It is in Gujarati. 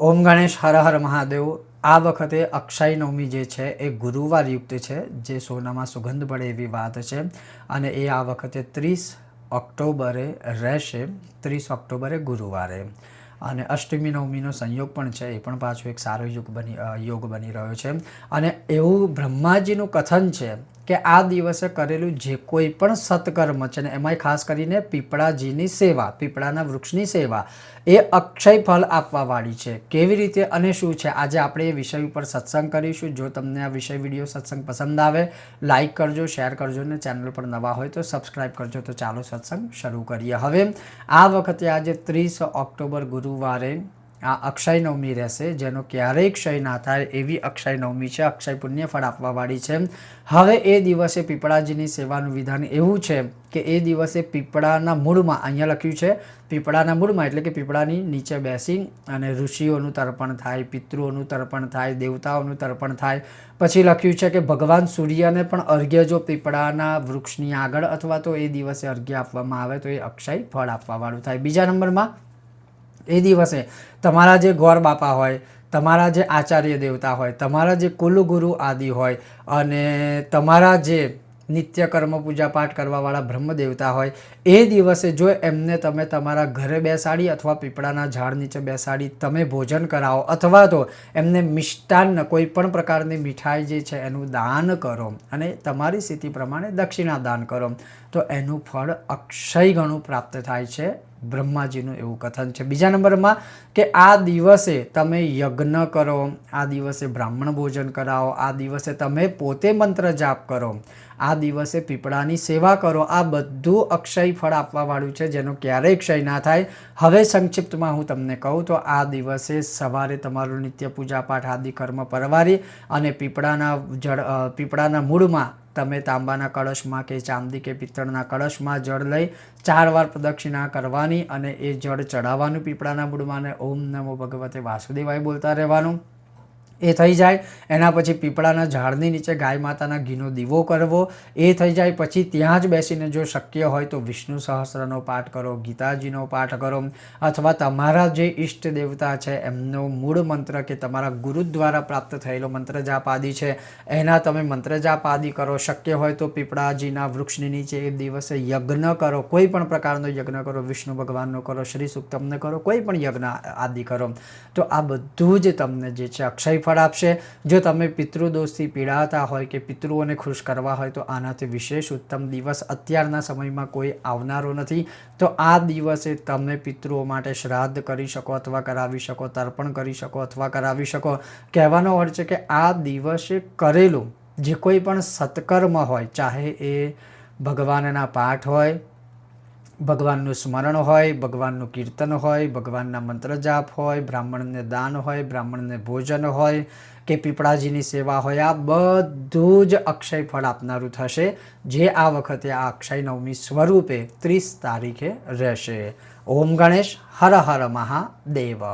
ઓમ ગણેશ હર હર મહાદેવ. આ વખતે અક્ષય નવમી જે છે એ ગુરુવાર યુક્ત છે, જે સોનામાં સુગંધ પડે એવી વાત છે અને એ આ વખતે ત્રીસ ઓક્ટોબરે રહેશે. ત્રીસ ઓક્ટોબરે ગુરુવારે. અને અષ્ટમી નવમીનો સંયોગ પણ છે, એ પણ પાછો એક સારો યુગ બની યોગ બની રહ્યો છે. અને એવું બ્રહ્માજીનું કથન છે કે આ દિવસે કરેલું જે કોઈ પણ સત્કર્મ છે ને એમાંય ખાસ કરીને પીપળાજીની સેવા, પીપળાના વૃક્ષની સેવા, એ અક્ષય ફળ આપવાવાળી છે. કેવી રીતે અને શું છે? આજે આપણે એ વિષય ઉપર સત્સંગ કરીશું. જો તમને આ વિષય વીડિયો સત્સંગ પસંદ આવે, લાઈક કરજો, શેર કરજો ને ચેનલ પર નવા હોય તો સબસ્ક્રાઈબ કરજો. તો ચાલો સત્સંગ શરૂ કરીએ. હવે, આ વખતે આજે ત્રીસ ઓક્ટોબર ગુરુવારે આ અક્ષય નવમી રહેશે, જેનો ક્યારેય ક્ષય ના થાય એવી અક્ષય નવમી છે. અક્ષય પુણ્ય ફળ આપવાવાળી છે. હવે એ દિવસે પીપળાજીની સેવાનું વિધાન એવું છે કે એ દિવસે પીપળાના મૂળમાં, અહીંયા લખ્યું છે, પીપળાના મૂળમાં, એટલે કે પીપળાની નીચે બેસી અને ઋષિઓનું તર્પણ થાય, પિતૃઓનું તર્પણ થાય, દેવતાઓનું તર્પણ થાય. પછી લખ્યું છે કે ભગવાન સૂર્યને પણ અર્ઘ્ય જો પીપળાના વૃક્ષની આગળ અથવા તો એ દિવસે અર્ઘ્ય આપવામાં આવે તો એ અક્ષય ફળ આપવાવાળું થાય. બીજા નંબરમાં એ દિવસે તમારા જે ગોર બાપા હોય, તમારા જે આચાર્ય દેવતા હોય, તમારા જે કુલગુરુ આદિ હોય અને તમારા જે નિત્ય કર્મ પૂજા પાઠ કરવાવાળા બ્રહ્મ દેવતા હોય, એ દિવસે જો એમને તમે તમારા ઘરે બેસાડી અથવા પીપળાના ઝાડ નીચે બેસાડી તમે ભોજન કરાવો અથવા તો એમને મિષ્ટાન્ન કોઈ પણ પ્રકારની મીઠાઈ જે છે એનું દાન કરો અને તમારી સ્થિતિ પ્રમાણે દક્ષિણા દાન કરો, તો એનું ફળ અક્ષય ગણું પ્રાપ્ત થાય છે બ્રહ્માજીનું એવું કથન છે. બીજા નંબરમાં કે આ દિવસે તમે યજ્ઞ કરો, આ દિવસે બ્રાહ્મણ ભોજન કરાવો, આ દિવસે તમે પોતે મંત્ર જાપ કરો, આ દિવસે પીપળાની સેવા કરો, આ બધું અક્ષય ફળ આપવાવાળું છે જેનો ક્યારેય ક્ષય ના થાય. હવે સંક્ષિપ્તમાં હું તમને કહું તો આ દિવસે સવારે તમારું નિત્ય પૂજા પાઠ આદિ કર્મ, પરવારી અને પીપળાના જળ પીપળાના મૂળમાં તમે તાંબાના કળશમાં કે ચાંદી કે પિત્તળના કળશમાં જળ લઈ ચાર વાર પ્રદક્ષિણા કરવાની અને એ જળ ચડાવવાનું પીપળાના મૂળમાં અને ઓમ નમો ભગવતે વાસુદેવાય બોલતા રહેવાનું. એ થઈ જાય. એના પછી પીપળાના ઝાડની નીચે ગાય માતાના ઘીનો દીવો કરવો, એ થઈ જાય. પછી ત્યાં જ બેસીને જો શક્ય હોય તો વિષ્ણુ સહસ્રનો પાઠ કરો, ગીતાજીનો પાઠ કરો, અથવા તમારા જે ઈષ્ટ દેવતા છે, એમનો મૂળ મંત્ર કે તમારા ગુરુ દ્વારા પ્રાપ્ત થયેલો મંત્ર આદિ છે, એના તમે મંત્ર આદિ કરો. શક્ય હોય તો પીપળાજીના વૃક્ષની નીચે એ દિવસે યજ્ઞ કરો. કોઈ પણ પ્રકારનો યજ્ઞ કરો, વિષ્ણુ ભગવાનનો કરો, શ્રી સુક્તમને કરો, કોઈ પણ યજ્ઞ આદિ કરો. તો આ બધું જ તમને જે છે અક્ષય ફળ આપશે. જો તમે પિતૃદોષથી પીડાતા હોય કે પિતૃઓને ખુશ કરવા હોય, તો આનાથી વિશેષ ઉત્તમ દિવસ અત્યારના સમયમાં કોઈ આવનારો નથી. તો આ દિવસે તમે પિતૃઓ માટે શ્રાદ્ધ કરી શકો અથવા કરાવી શકો, તર્પણ કરી શકો અથવા કરાવી શકો. કહેવાનો અર્થ છે કે આ દિવસે કરેલું જે કોઈ પણ સત્કર્મ હોય, ચાહે એ ભગવાનના પાઠ હોય ભગવાનનું સ્મરણ હોય, ભગવાનનું કીર્તન હોય, ભગવાનના મંત્ર જાપ હોય, બ્રાહ્મણને દાન હોય, બ્રાહ્મણને ભોજન હોય કે પીપળાજીની સેવા હોય, આ બધું જ અક્ષય ફળ આપનારું થશે, જે આ વખતે આ અક્ષય નવમી સ્વરૂપે ત્રીસ તારીખે રહેશે. ઓમ ગણેશ હર હર મહાદેવ.